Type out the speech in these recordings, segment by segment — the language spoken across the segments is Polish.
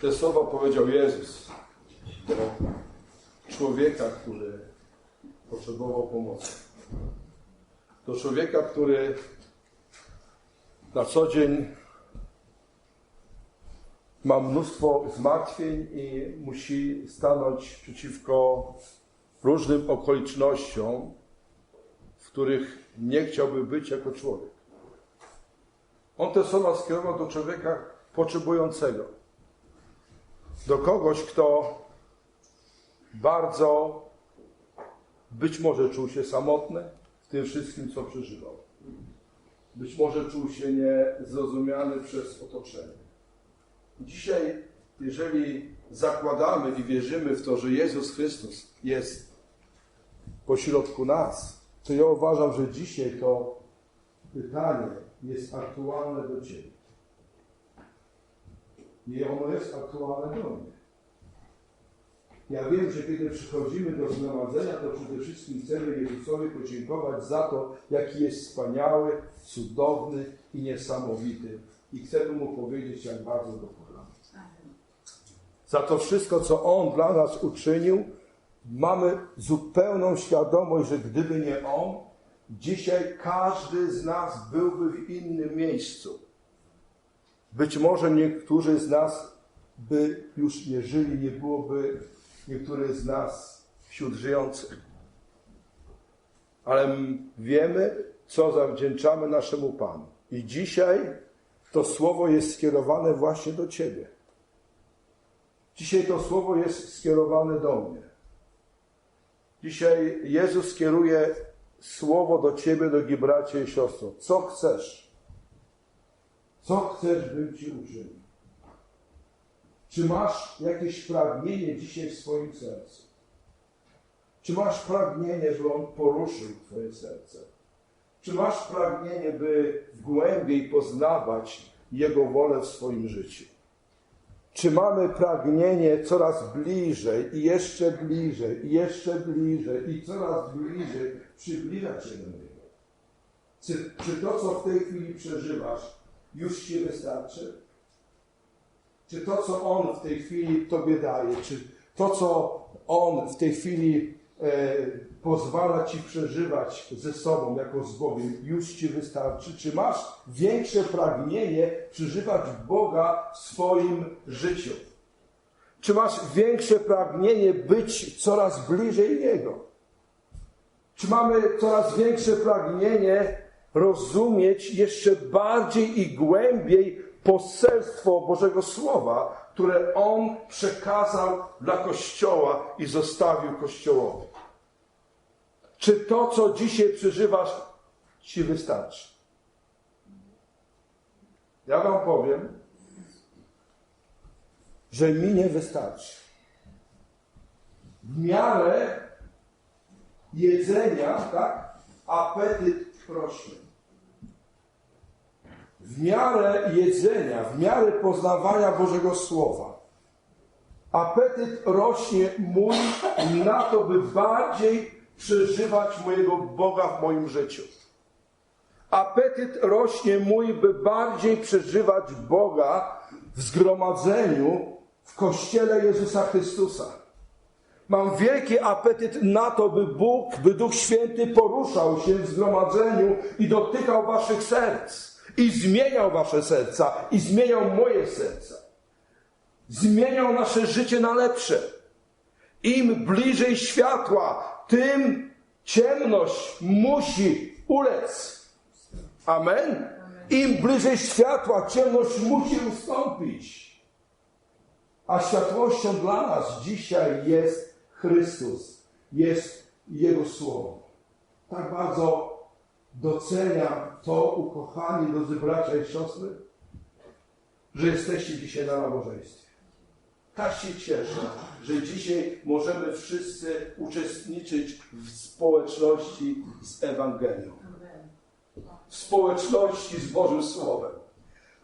Te słowa powiedział Jezus do człowieka, który potrzebował pomocy. Do człowieka, który na co dzień ma mnóstwo zmartwień i musi stanąć przeciwko różnym okolicznościom, w których nie chciałby być jako człowiek. On te słowa skierował do człowieka potrzebującego. Do kogoś, kto bardzo być może czuł się samotny w tym wszystkim, co przeżywał. Być może czuł się niezrozumiany przez otoczenie. Dzisiaj, jeżeli zakładamy i wierzymy w to, że Jezus Chrystus jest pośrodku nas, to ja uważam, że dzisiaj to pytanie jest aktualne do Ciebie. I ono jest aktualne do mnie. Ja wiem, że kiedy przychodzimy do zgromadzenia, to przede wszystkim chcemy Jezusowi podziękować za to, jaki jest wspaniały, cudowny i niesamowity. I chcemy Mu powiedzieć, jak bardzo go kochamy. Za to wszystko, co On dla nas uczynił, mamy zupełną świadomość, że gdyby nie On, dzisiaj każdy z nas byłby w innym miejscu. Być może niektórzy z nas by już nie żyli, nie byłoby niektórych z nas wśród żyjących. Ale wiemy, co zawdzięczamy naszemu Panu. I dzisiaj to słowo jest skierowane właśnie do Ciebie. Dzisiaj to słowo jest skierowane do mnie. Dzisiaj Jezus kieruje słowo do Ciebie, drogi bracie i siostro. Co chcesz? Co chcesz, bym Ci uczynił? Czy masz jakieś pragnienie dzisiaj w swoim sercu? Czy masz pragnienie, by On poruszył Twoje serce? Czy masz pragnienie, by głębiej poznawać Jego wolę w swoim życiu? Czy mamy pragnienie coraz bliżej i jeszcze bliżej i jeszcze bliżej i coraz bliżej przybliżać się do Niego? Czy, czy to, co w tej chwili przeżywasz, już Ci wystarczy? Czy to, co On w tej chwili Tobie daje, czy to, co On w tej chwili e, pozwala Ci przeżywać ze sobą jako z Bogiem, już Ci wystarczy? Czy masz większe pragnienie przeżywać Boga w swoim życiu? Czy masz większe pragnienie być coraz bliżej Niego? Czy mamy coraz większe pragnienie rozumieć jeszcze bardziej i głębiej poselstwo Bożego Słowa, które On przekazał dla Kościoła i zostawił Kościołowi. Czy to, co dzisiaj przeżywasz, Ci wystarczy? Ja Wam powiem, że mi nie wystarczy. W miarę jedzenia, tak, apetyt rośnie w miarę jedzenia, w miarę poznawania Bożego Słowa, apetyt rośnie mój na to, by bardziej przeżywać mojego Boga w moim życiu. Apetyt rośnie mój, by bardziej przeżywać Boga w zgromadzeniu w Kościele Jezusa Chrystusa. Mam wielki apetyt na to, by Bóg, by Duch Święty poruszał się w zgromadzeniu i dotykał waszych serc i zmieniał wasze serca, i zmieniał moje serce. Zmieniał nasze życie na lepsze. Im bliżej światła, tym ciemność musi ulec. Amen? Im bliżej światła, ciemność musi ustąpić. A światłością dla nas dzisiaj jest Chrystus, jest Jego Słowo. Tak bardzo doceniam to, ukochani drodzy bracia i siostry, że jesteście dzisiaj na nabożeństwie. Tak się cieszę, że dzisiaj możemy wszyscy uczestniczyć w społeczności z Ewangelią. W społeczności z Bożym Słowem.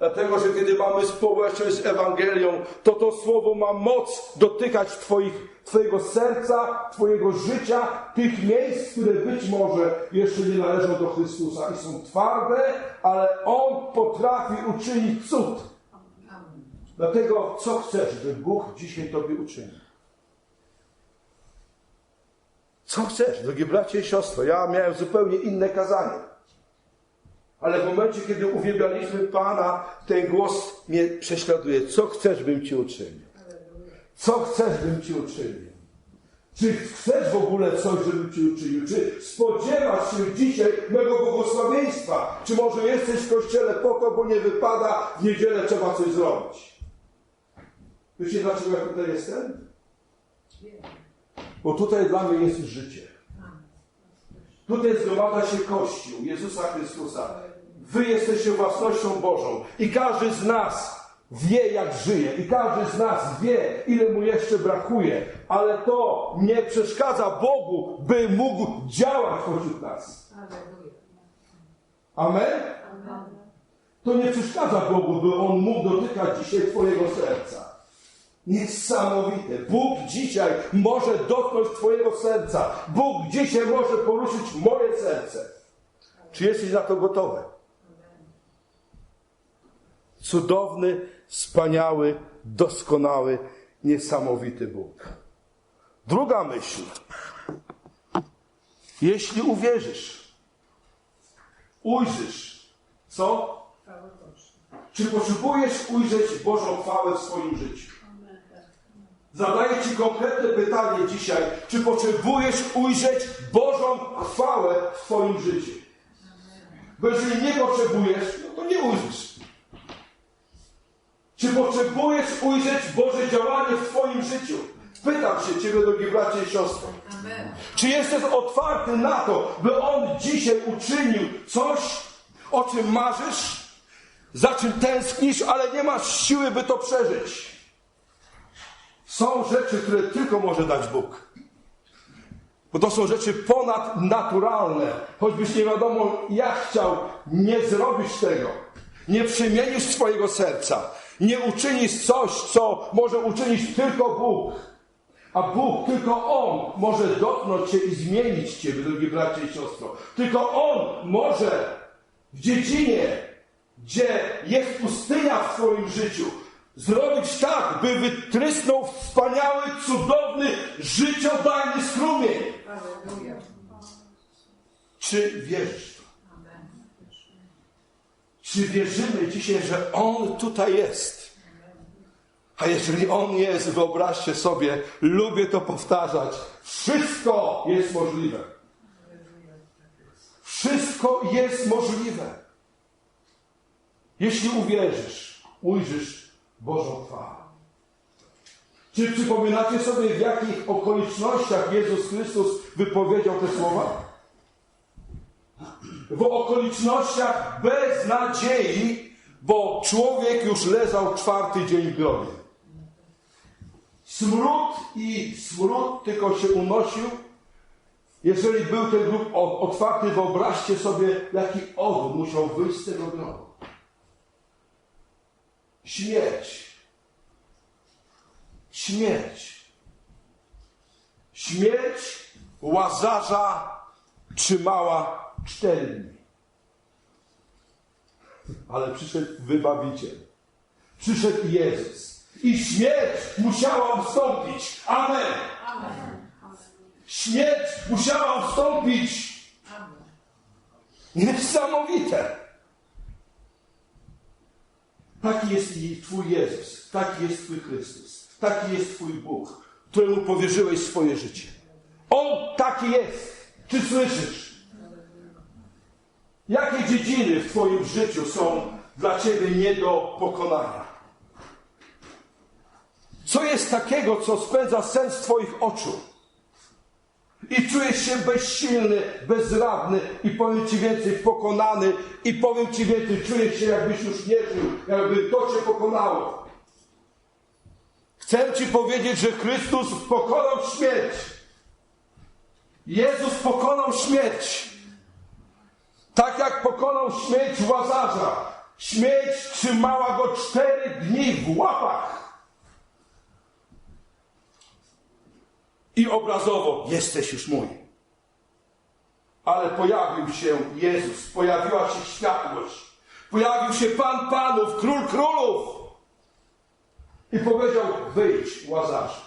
Dlatego, że kiedy mamy społeczność z Ewangelią, to to słowo ma moc dotykać twoich, Twojego serca, Twojego życia, tych miejsc, które być może jeszcze nie należą do Chrystusa i są twarde, ale On potrafi uczynić cud. Dlatego, co chcesz, by Bóg dzisiaj Tobie uczynił? Co chcesz, drogie bracie i siostro? Ja miałem zupełnie inne kazanie. Ale w momencie, kiedy uwielbialiśmy Pana, ten głos mnie prześladuje. Co chcesz, bym Ci uczynił? Co chcesz, bym Ci uczynił? Czy chcesz w ogóle coś, żebym Ci uczynił? Czy spodziewasz się dzisiaj mego błogosławieństwa? Czy może jesteś w kościele po to, bo nie wypada, w niedzielę trzeba coś zrobić? Wiecie, dlaczego ja tutaj jestem? Bo tutaj dla mnie jest życie. Tutaj zgromadza się Kościół Jezusa Chrystusa. Wy jesteście własnością Bożą i każdy z nas wie, jak żyje, i każdy z nas wie, ile mu jeszcze brakuje, ale to nie przeszkadza Bogu, by mógł działać pośród nas. Amen? To nie przeszkadza Bogu, by On mógł dotykać dzisiaj Twojego serca. Niesamowite. Bóg dzisiaj może dotknąć Twojego serca. Bóg dzisiaj może poruszyć moje serce. Czy jesteś na to gotowy? Cudowny, wspaniały, doskonały, niesamowity Bóg. Druga myśl. Jeśli uwierzysz, ujrzysz, co? Czy potrzebujesz ujrzeć Bożą chwałę w swoim życiu? Zadaję Ci konkretne pytanie dzisiaj. Czy potrzebujesz ujrzeć Bożą chwałę w swoim życiu? Bo jeżeli nie potrzebujesz, no to nie ujrzysz. Czy potrzebujesz ujrzeć Boże działanie w Twoim życiu? Pytam się Ciebie, drogi bracie i siostry. Czy jesteś otwarty na to, by On dzisiaj uczynił coś, o czym marzysz, za czym tęsknisz, ale nie masz siły, by to przeżyć? Są rzeczy, które tylko może dać Bóg. Bo to są rzeczy ponadnaturalne. Choćbyś nie wiadomo jak chciał, nie zrobisz tego. Nie przemienisz swojego serca. Nie uczynisz coś, co może uczynić tylko Bóg. A Bóg, tylko On może dotknąć Cię i zmienić Ciebie, drogi bracie i siostro. Tylko On może w dziedzinie, gdzie jest pustynia w Twoim życiu, zrobić tak, by wytrysnął wspaniały, cudowny, życiodajny strumień. Czy wierzysz? Czy wierzymy dzisiaj, że On tutaj jest? A jeżeli On jest, wyobraźcie sobie, lubię to powtarzać, wszystko jest możliwe. Wszystko jest możliwe. Jeśli uwierzysz, ujrzysz Bożą chwałę. Czy przypominacie sobie, w jakich okolicznościach Jezus Chrystus wypowiedział te słowa? W okolicznościach beznadziei, bo człowiek już leżał czwarty dzień w grobie. Smród i smród tylko się unosił. Jeżeli był ten grób otwarty, wyobraźcie sobie, jaki odór musiał wyjść z tego grobu. Śmierć. Śmierć. Śmierć łazarza trzymała cztery dni. Ale przyszedł wybawiciel. Przyszedł Jezus. I śmierć musiała ustąpić. Amen. Amen. Śmierć musiała ustąpić. Niesamowite. Taki jest Twój Jezus, taki jest Twój Chrystus, taki jest Twój Bóg, któremu powierzyłeś swoje życie. On taki jest. Czy słyszysz? Jakie dziedziny w Twoim życiu są dla Ciebie nie do pokonania? Co jest takiego, co spędza sens Twoich oczu? I czujesz się bezsilny, bezradny i powiem Ci więcej, pokonany i powiem Ci więcej, czujesz się jakbyś już nie żył, jakby to Cię pokonało. Chcę Ci powiedzieć, że Chrystus pokonał śmierć. Jezus pokonał śmierć. Tak jak pokonał śmierć Łazarza. Śmierć trzymała go cztery dni w łapach. I obrazowo jesteś już mój. Ale pojawił się Jezus, pojawiła się światłość, pojawił się Pan Panów, Król Królów. I powiedział, wyjdź, Łazarzu.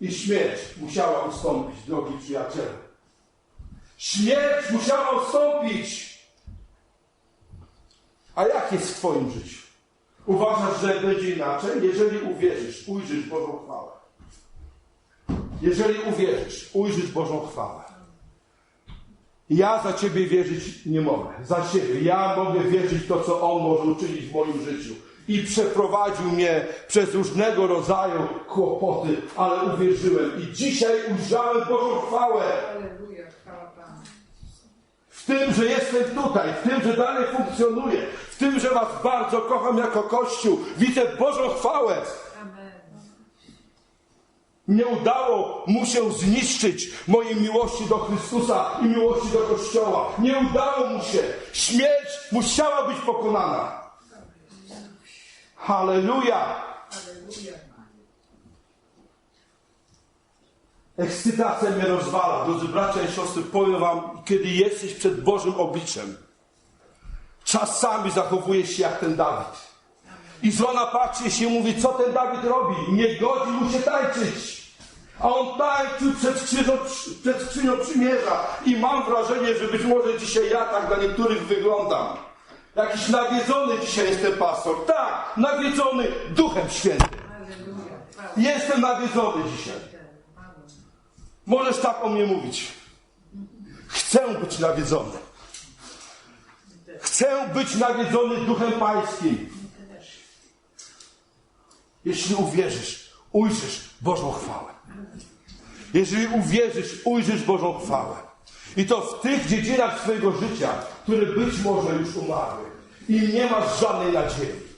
I śmierć musiała ustąpić, drogi przyjaciele. Śmierć musiała ustąpić. A jak jest w Twoim życiu? Uważasz, że będzie inaczej? Jeżeli uwierzysz, ujrzysz Bożą chwałę. Jeżeli uwierzysz, ujrzysz Bożą chwałę. Ja za Ciebie wierzyć nie mogę. Za siebie. Ja mogę wierzyć to, co On może uczynić w moim życiu. I przeprowadził mnie przez różnego rodzaju kłopoty, ale uwierzyłem. I dzisiaj ujrzałem Bożą chwałę. Aleluja, tym, że jestem tutaj, w tym, że dalej funkcjonuję, w tym, że Was bardzo kocham jako Kościół. Widzę Bożą chwałę. Nie udało mu się zniszczyć mojej miłości do Chrystusa i miłości do Kościoła. Nie udało mu się. Śmierć musiała być pokonana. Halleluja! Aleluja. Ekscytacja mnie rozwala. Drodzy bracia i siostry, powiem wam, kiedy jesteś przed Bożym obliczem, czasami zachowujesz się jak ten Dawid. I żona patrzy się i mówi, co ten Dawid robi? Nie godzi mu się tańczyć. A on tańczył przed skrzynią, przed skrzynią przymierza. I mam wrażenie, że być może dzisiaj ja tak dla niektórych wyglądam. Jakiś nawiedzony dzisiaj jestem pastor. Tak, nawiedzony Duchem Świętym. Jestem nawiedzony dzisiaj. Możesz tak o mnie mówić. Chcę być nawiedzony. Chcę być nawiedzony Duchem Pańskim. Jeśli uwierzysz, ujrzysz Bożą chwałę. Jeżeli uwierzysz, ujrzysz Bożą chwałę. I to w tych dziedzinach swojego życia, które być może już umarły. I nie masz żadnej nadziei.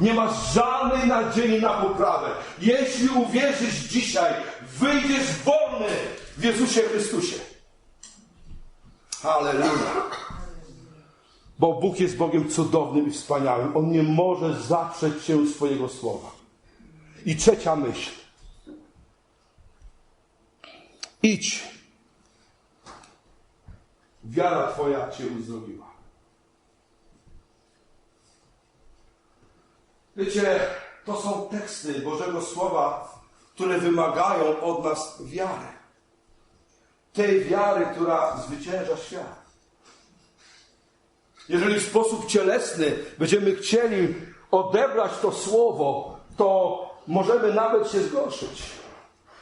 Nie masz żadnej nadziei na poprawę. Jeśli uwierzysz dzisiaj, wyjdziesz wolny w Jezusie Chrystusie. Halleluja. Bo Bóg jest Bogiem cudownym i wspaniałym. On nie może zaprzeć się swojego słowa. I trzecia myśl. Idź. Wiara Twoja Cię uzdrowiła. Wiecie, to są teksty Bożego Słowa, które wymagają od nas wiary. Tej wiary, która zwycięża świat. Jeżeli w sposób cielesny będziemy chcieli odebrać to słowo, to możemy nawet się zgorszyć.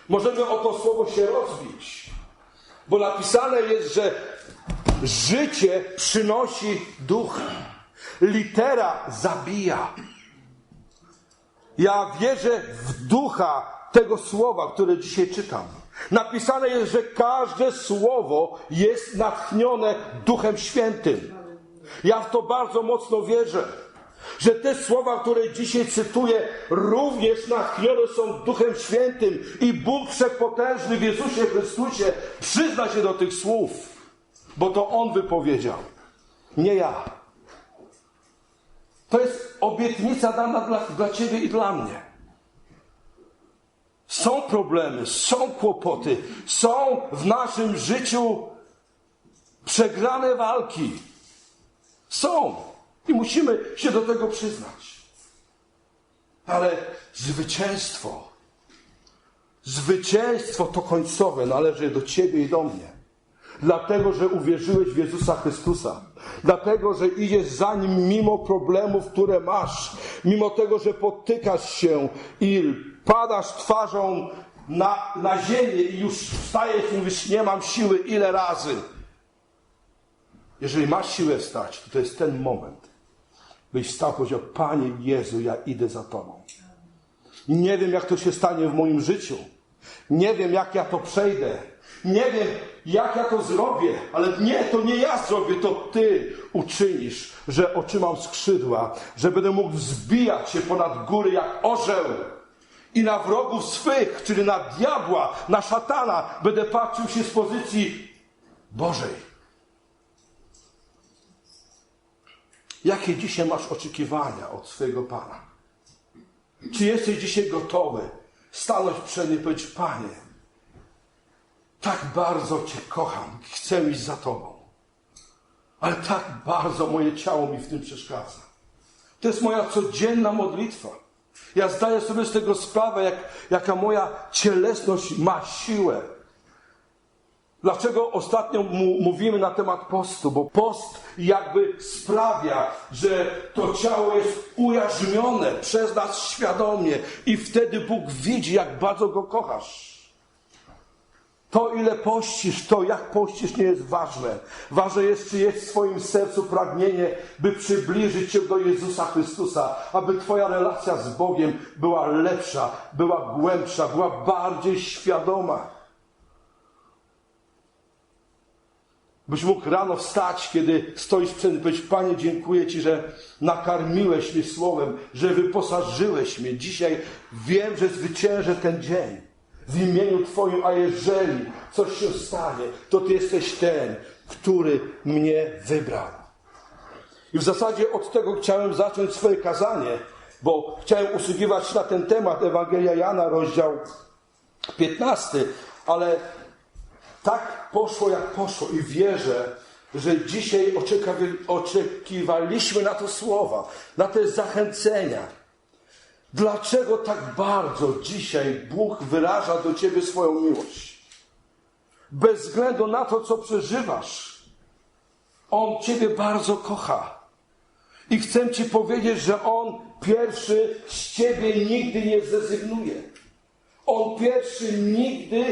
Możemy o to słowo się rozbić. Bo napisane jest, że życie przynosi duch. Litera zabija. Ja wierzę w ducha tego słowa, które dzisiaj czytam. Napisane jest, że każde słowo jest natchnione Duchem Świętym. Ja w to bardzo mocno wierzę, że te słowa, które dzisiaj cytuję, również natchnione są Duchem Świętym i Bóg Wszechpotężny w Jezusie Chrystusie przyzna się do tych słów, bo to On wypowiedział, nie ja. To jest obietnica dana dla, dla Ciebie i dla mnie. Są problemy, są kłopoty, są w naszym życiu przegrane walki. Są i musimy się do tego przyznać. Ale zwycięstwo, zwycięstwo to końcowe należy do Ciebie i do mnie. Dlatego, że uwierzyłeś w Jezusa Chrystusa. Dlatego, że idziesz za Nim mimo problemów, które masz. Mimo tego, że potykasz się i padasz twarzą na, na ziemię i już wstajesz i mówisz, nie mam siły ile razy. Jeżeli masz siłę wstać, to to jest ten moment, byś wstał i powiedział, Panie Jezu, ja idę za Tobą. Nie wiem, jak to się stanie w moim życiu. Nie wiem, jak ja to przejdę. Nie wiem, jak ja to zrobię, ale nie, to nie ja zrobię, to Ty uczynisz, że otrzymam skrzydła, że będę mógł wzbijać się ponad góry jak orzeł. I na wrogów swych, czyli na diabła, na szatana, będę patrzył się z pozycji Bożej. Jakie dzisiaj masz oczekiwania od swojego Pana? Czy jesteś dzisiaj gotowy stanąć przed nim i powiedzieć, Panie, tak bardzo Cię kocham, chcę iść za Tobą, ale tak bardzo moje ciało mi w tym przeszkadza. To jest moja codzienna modlitwa. Ja zdaję sobie z tego sprawę, jak, jaka moja cielesność ma siłę. Dlaczego ostatnio mu, mówimy na temat postu? Bo post jakby sprawia, że to ciało jest ujarzmione przez nas świadomie i wtedy Bóg widzi, jak bardzo go kochasz. To, ile pościsz, to jak pościsz nie jest ważne. Ważne jest, czy jest w Twoim sercu pragnienie, by przybliżyć Cię do Jezusa Chrystusa, aby Twoja relacja z Bogiem była lepsza, była głębsza, była bardziej świadoma. Byś mógł rano wstać, kiedy stoisz przed nim, powiedzieć, Panie, dziękuję Ci, że nakarmiłeś mnie słowem, że wyposażyłeś mnie. Dzisiaj wiem, że zwyciężę ten dzień w imieniu Twoim, a jeżeli coś się stanie, to Ty jesteś ten, który mnie wybrał. I w zasadzie od tego chciałem zacząć swoje kazanie, bo chciałem usługiwać na ten temat Ewangelia Jana, rozdział 15, ale tak poszło jak poszło i wierzę, że dzisiaj oczekiwali- oczekiwaliśmy na to słowa, na te zachęcenia. Dlaczego tak bardzo dzisiaj Bóg wyraża do Ciebie swoją miłość? Bez względu na to, co przeżywasz, On Ciebie bardzo kocha. I chcę Ci powiedzieć, że On pierwszy z Ciebie nigdy nie zrezygnuje. On pierwszy nigdy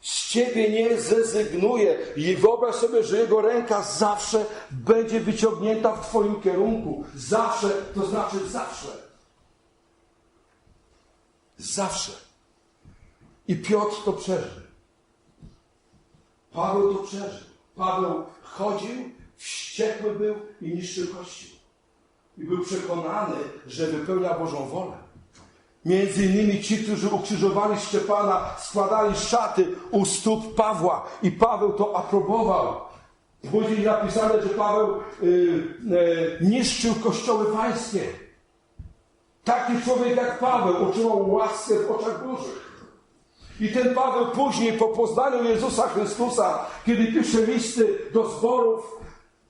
z Ciebie nie zrezygnuje. I wyobraź sobie, że Jego ręka zawsze będzie wyciągnięta w Twoim kierunku. Zawsze, to znaczy zawsze. Zawsze. I Piotr to przeżył. Paweł to przeżył. Paweł chodził, wściekły był i niszczył Kościół. I był przekonany, że wypełnia Bożą wolę. Między innymi ci, którzy ukrzyżowali Szczepana, składali szaty u stóp Pawła i Paweł to aprobował. Później napisane, że Paweł y, y, niszczył kościoły pańskie. Taki człowiek jak Paweł otrzymał łaskę w oczach Bożych. I ten Paweł później po poznaniu Jezusa Chrystusa, kiedy pisze listy do zborów,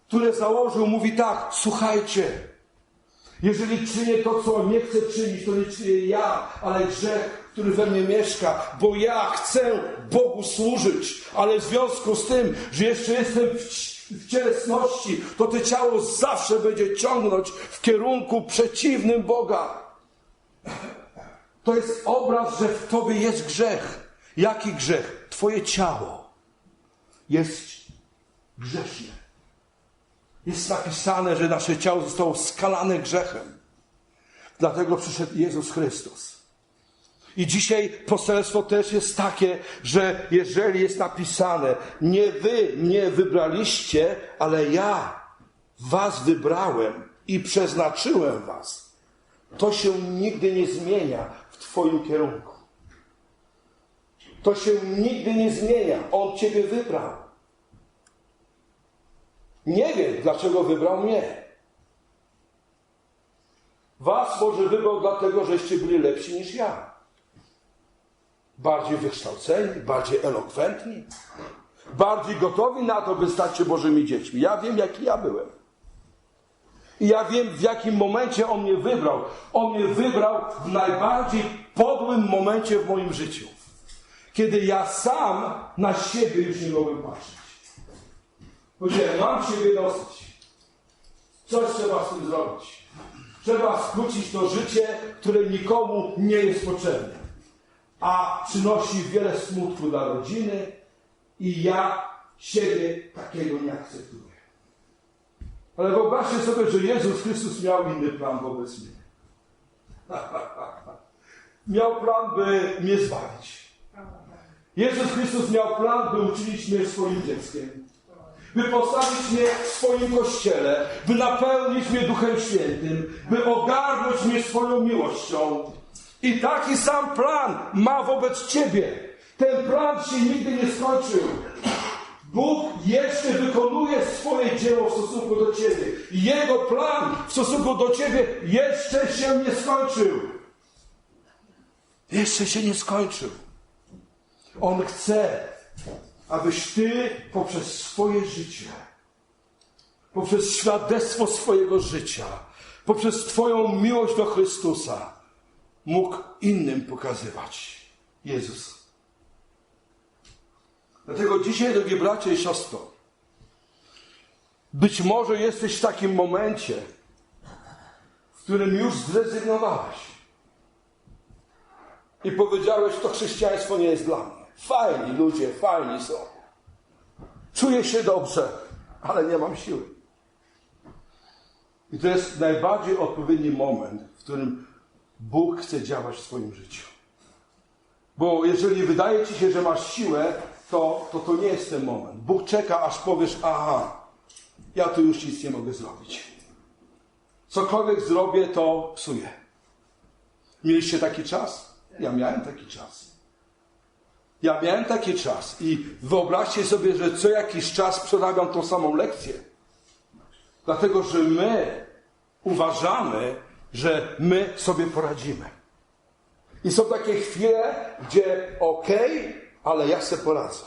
które założył, mówi tak, słuchajcie, jeżeli czynię to, co nie chcę czynić, to nie czynię ja, ale grzech, który we mnie mieszka, bo ja chcę Bogu służyć, ale w związku z tym, że jeszcze jestem w, w cielesności, to to ciało zawsze będzie ciągnąć w kierunku przeciwnym Boga. To jest obraz, że w tobie jest grzech. Jaki grzech? Twoje ciało jest grzeszne. Jest napisane, że nasze ciało zostało skalane grzechem. Dlatego przyszedł Jezus Chrystus. I dzisiaj poselstwo też jest takie, że jeżeli jest napisane, nie wy mnie wybraliście, ale ja was wybrałem i przeznaczyłem was, to się nigdy nie zmienia w Twoim kierunku. To się nigdy nie zmienia. On Ciebie wybrał. Nie wiem, dlaczego wybrał mnie. Was może wybrał dlatego, żeście byli lepsi niż ja. Bardziej wykształceni, bardziej elokwentni, bardziej gotowi na to, by stać się Bożymi dziećmi. Ja wiem, jaki ja byłem. I ja wiem, w jakim momencie On mnie wybrał. On mnie wybrał w najbardziej podłym momencie w moim życiu. Kiedy ja sam na siebie już nie mogłem patrzeć. Powiedziałem, mam siebie dosyć. Coś trzeba z tym zrobić. Trzeba skrócić to życie, które nikomu nie jest potrzebne. A przynosi wiele smutku dla rodziny i ja siebie takiego nie akceptuję. Ale wyobraźcie sobie, że Jezus Chrystus miał inny plan wobec mnie. miał plan, by mnie zbawić. Jezus Chrystus miał plan, by uczynić mnie swoim dzieckiem. By postawić mnie w swoim kościele, by napełnić mnie Duchem Świętym, by ogarnąć mnie swoją miłością. I taki sam plan ma wobec Ciebie. Ten plan się nigdy nie skończył. Bóg jeszcze wykonuje swoje dzieło w stosunku do Ciebie. Jego plan w stosunku do Ciebie jeszcze się nie skończył. Jeszcze się nie skończył. On chce, abyś Ty poprzez swoje życie, poprzez świadectwo swojego życia, poprzez Twoją miłość do Chrystusa, mógł innym pokazywać. Jezus. Dlatego dzisiaj, drogie bracie i siostro, być może jesteś w takim momencie, w którym już zrezygnowałeś i powiedziałeś, to chrześcijaństwo nie jest dla mnie. Fajni ludzie, fajni są. Czuję się dobrze, ale nie mam siły. I to jest najbardziej odpowiedni moment, w którym Bóg chce działać w swoim życiu. Bo jeżeli wydaje ci się, że masz siłę, to to, to nie jest ten moment. Bóg czeka, aż powiesz, aha, ja tu już nic nie mogę zrobić. Cokolwiek zrobię, to psuję. Mieliście taki czas? Ja miałem taki czas. Ja miałem taki czas i wyobraźcie sobie, że co jakiś czas przerabiam tą samą lekcję. Dlatego, że my uważamy, że my sobie poradzimy. I są takie chwile, gdzie okej, ale ja sobie poradzę.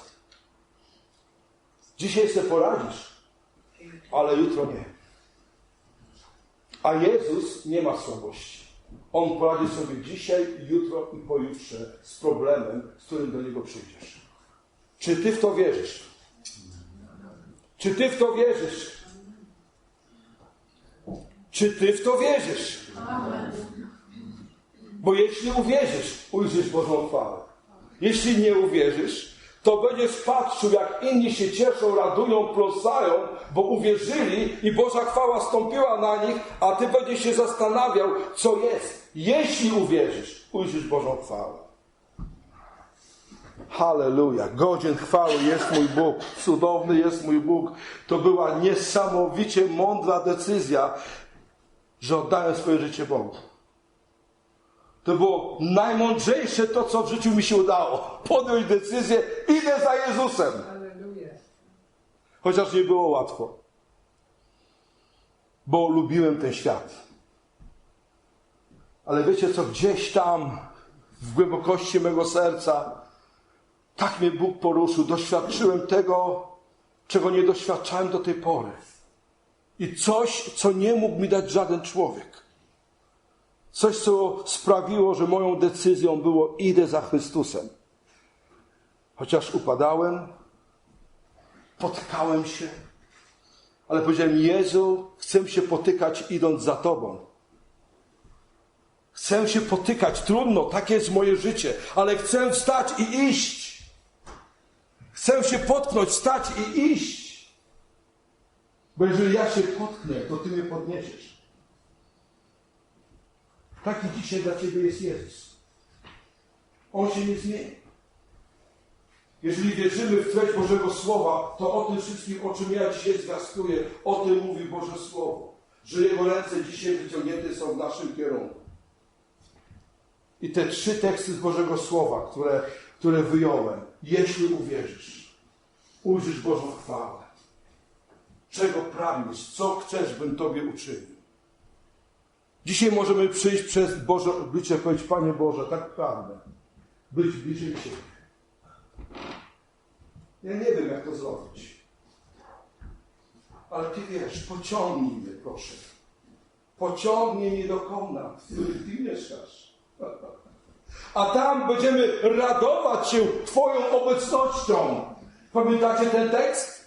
Dzisiaj sobie poradzisz, ale jutro nie. A Jezus nie ma słabości. On poradzi sobie dzisiaj, jutro i pojutrze z problemem, z którym do Niego przyjdziesz. Czy Ty w to wierzysz? Czy Ty w to wierzysz? Czy Ty w to wierzysz? Bo jeśli uwierzysz, ujrzysz Bożą chwałę. Jeśli nie uwierzysz, to będziesz patrzył, jak inni się cieszą, radują, plosają, bo uwierzyli i Boża chwała stąpiła na nich, a ty będziesz się zastanawiał, co jest. Jeśli uwierzysz, ujrzysz Bożą chwałę. Halleluja. Godzien chwały jest mój Bóg. Cudowny jest mój Bóg. To była niesamowicie mądra decyzja, że oddałem swoje życie Bogu. To było najmądrzejsze to, co w życiu mi się udało. Podjąć decyzję, idę za Jezusem. Chociaż nie było łatwo. Bo lubiłem ten świat. Ale wiecie co, gdzieś tam, w głębokości mego serca, tak mnie Bóg poruszył. Doświadczyłem tego, czego nie doświadczałem do tej pory. I coś, co nie mógł mi dać żaden człowiek. Coś, co sprawiło, że moją decyzją było idę za Chrystusem. Chociaż upadałem, potykałem się, ale powiedziałem: Jezu, chcę się potykać idąc za Tobą. Chcę się potykać, trudno, takie jest moje życie, ale chcę wstać i iść. Chcę się potknąć, wstać i iść. Bo jeżeli ja się potknę, to Ty mnie podniesiesz. Taki dzisiaj dla Ciebie jest Jezus. On się nie zmieni. Jeżeli wierzymy w treść Bożego Słowa, to o tym wszystkim, o czym ja dzisiaj zwiastuję, o tym mówi Boże Słowo. Że Jego ręce dzisiaj wyciągnięte są w naszym kierunku. I te trzy teksty z Bożego Słowa, które, które wyjąłem, jeśli uwierzysz, ujrzysz Bożą chwałę. Czego pragniesz? Co chcesz, bym Tobie uczynił? Dzisiaj możemy przyjść przez Boże oblicze i powiedzieć, Panie Boże, tak pragnę być bliżej Ciebie. Ja nie wiem, jak to zrobić. Ale Ty wiesz, pociągnij mnie, proszę. Pociągnij mnie do komnat, w których Ty mieszkasz. A tam będziemy radować się Twoją obecnością. Pamiętacie ten tekst?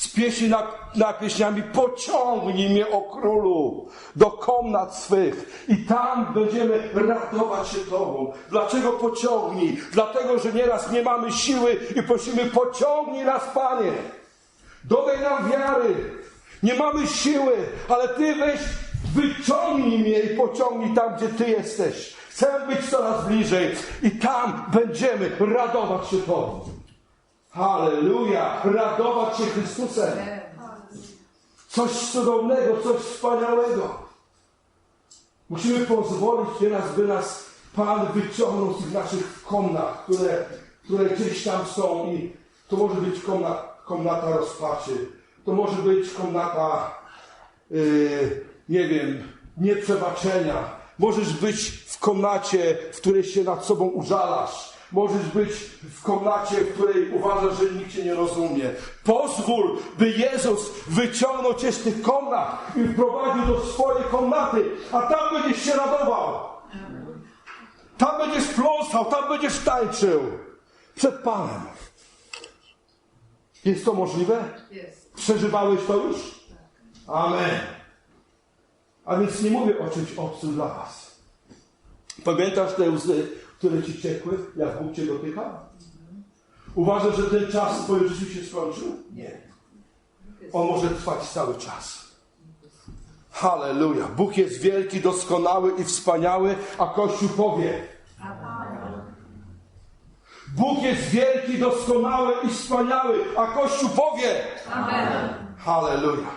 Tak. z pieśni na, na pieśniami pociągnij mnie o królu do komnat swych i tam będziemy radować się Tobą. Dlaczego pociągnij? Dlatego, że nieraz nie mamy siły i prosimy pociągnij nas Panie. Dodaj nam wiary. Nie mamy siły, ale Ty weź, wyciągnij mnie i pociągnij tam, gdzie Ty jesteś. Chcę być coraz bliżej i tam będziemy radować się Tobą. Halleluja! Radować się Chrystusem. Coś cudownego, coś wspaniałego. Musimy pozwolić nieraz, by nas Pan wyciągnął z tych naszych komnat, które, które gdzieś tam są i to może być komnat, komnata rozpaczy, to może być komnata, yy, nie wiem, nieprzebaczenia. Możesz być w komnacie, w której się nad sobą użalasz. Możesz być w komnacie, w której uważasz, że nikt cię nie rozumie. Pozwól, by Jezus wyciągnął cię z tych komnat i wprowadził do swojej komnaty, a tam będziesz się radował. Tam będziesz pląsał, tam będziesz tańczył. Przed Panem. Jest to możliwe? Jest. Przeżywałeś to już? Amen. A więc nie mówię o czymś obcym dla Was. Pamiętasz te łzy, które Ci ciekły, jak Bóg Cię dotykał? Uważasz, że ten czas w Twoim życiu się skończył? Nie. On może trwać cały czas. Halleluja. Bóg jest wielki, doskonały i wspaniały, a Kościół powie. Bóg jest wielki, doskonały i wspaniały, a Kościół powie. Amen. Halleluja.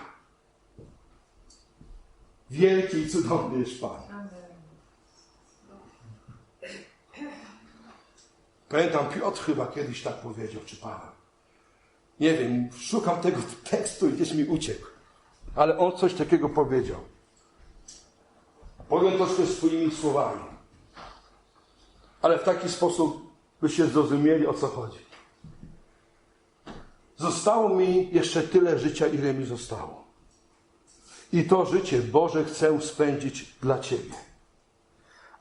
Wielki i cudowny jest Pan. Amen. Pamiętam, Piotr chyba kiedyś tak powiedział, czy Paweł. Nie wiem, szukam tego tekstu i gdzieś mi uciekł. Ale on coś takiego powiedział. Powiem troszkę swoimi słowami. Ale w taki sposób, byście zrozumieli, o co chodzi. Zostało mi jeszcze tyle życia, ile mi zostało. I to życie Boże chcę spędzić dla Ciebie.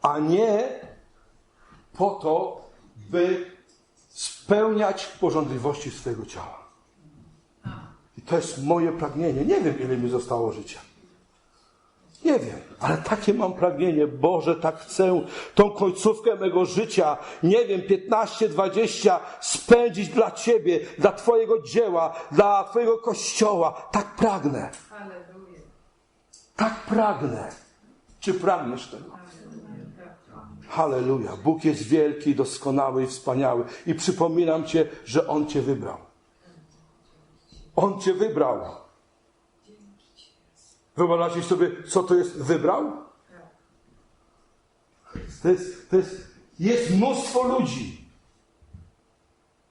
A nie po to, by spełniać porządliwości swojego ciała. I to jest moje pragnienie. Nie wiem, ile mi zostało życia. Nie wiem, ale takie mam pragnienie. Boże, tak chcę tą końcówkę mego życia, nie wiem, 15, 20, spędzić dla Ciebie, dla Twojego dzieła, dla Twojego kościoła. Tak pragnę. Tak pragnę. Czy pragniesz tego? Halleluja. Bóg jest wielki, doskonały i wspaniały. I przypominam Cię, że On Cię wybrał. On Cię wybrał. Wyobraźcie sobie, co to jest wybrał? To jest, to jest, jest mnóstwo ludzi.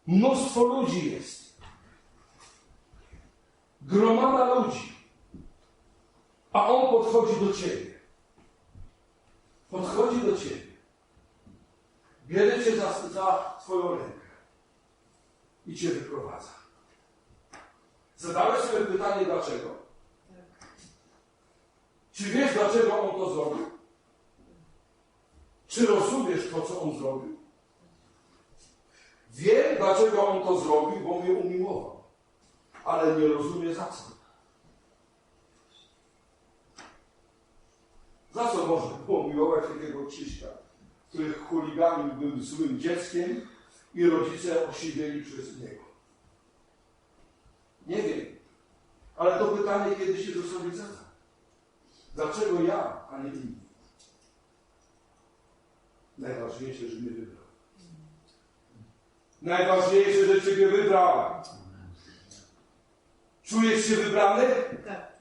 Mnóstwo ludzi jest. Gromada ludzi. A On podchodzi do Ciebie. Podchodzi do Ciebie. Bierze Cię za, za Twoją rękę i Cię wyprowadza. Zadałeś sobie pytanie, dlaczego? Czy wiesz, dlaczego On to zrobił? Czy rozumiesz to, co On zrobił? Wiem, dlaczego On to zrobił, bo mnie umiłował. Ale nie rozumie za co. Za co można było miłować takiego Krzyśka, który chuliganił był złym dzieckiem i rodzice osiwieli przez niego? Nie wiem. Ale to pytanie kiedy się do sobie zada. Dlaczego ja, a nie inni? Najważniejsze, że mnie wybrał. Najważniejsze, że Ciebie wybrał. Czujesz się wybrany? Tak.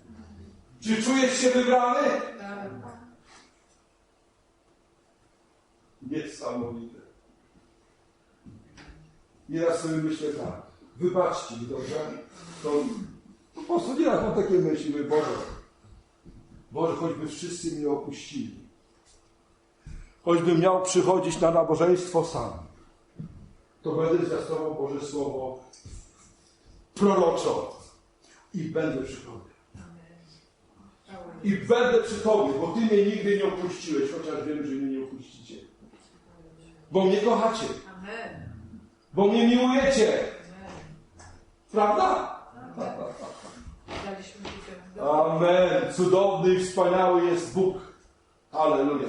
Czy czujesz się wybrany? Tak. Niesamowite. Nieraz sobie myślę tak, wybaczcie mi, dobrze? To po prostu nieraz mam takie myśli, mówię, Boże, Boże, choćby wszyscy mnie opuścili. Choćbym miał przychodzić na nabożeństwo sam, to będę zwiastował Boże Słowo proroczo i będę przy Tobie. I będę przy Tobie, bo Ty mnie nigdy nie opuściłeś, chociaż wiem, że mnie nie. Bo mnie kochacie, Amen. bo mnie miłujecie. Amen. Prawda? Do Amen. Cudowny i wspaniały jest Bóg. Aleluja.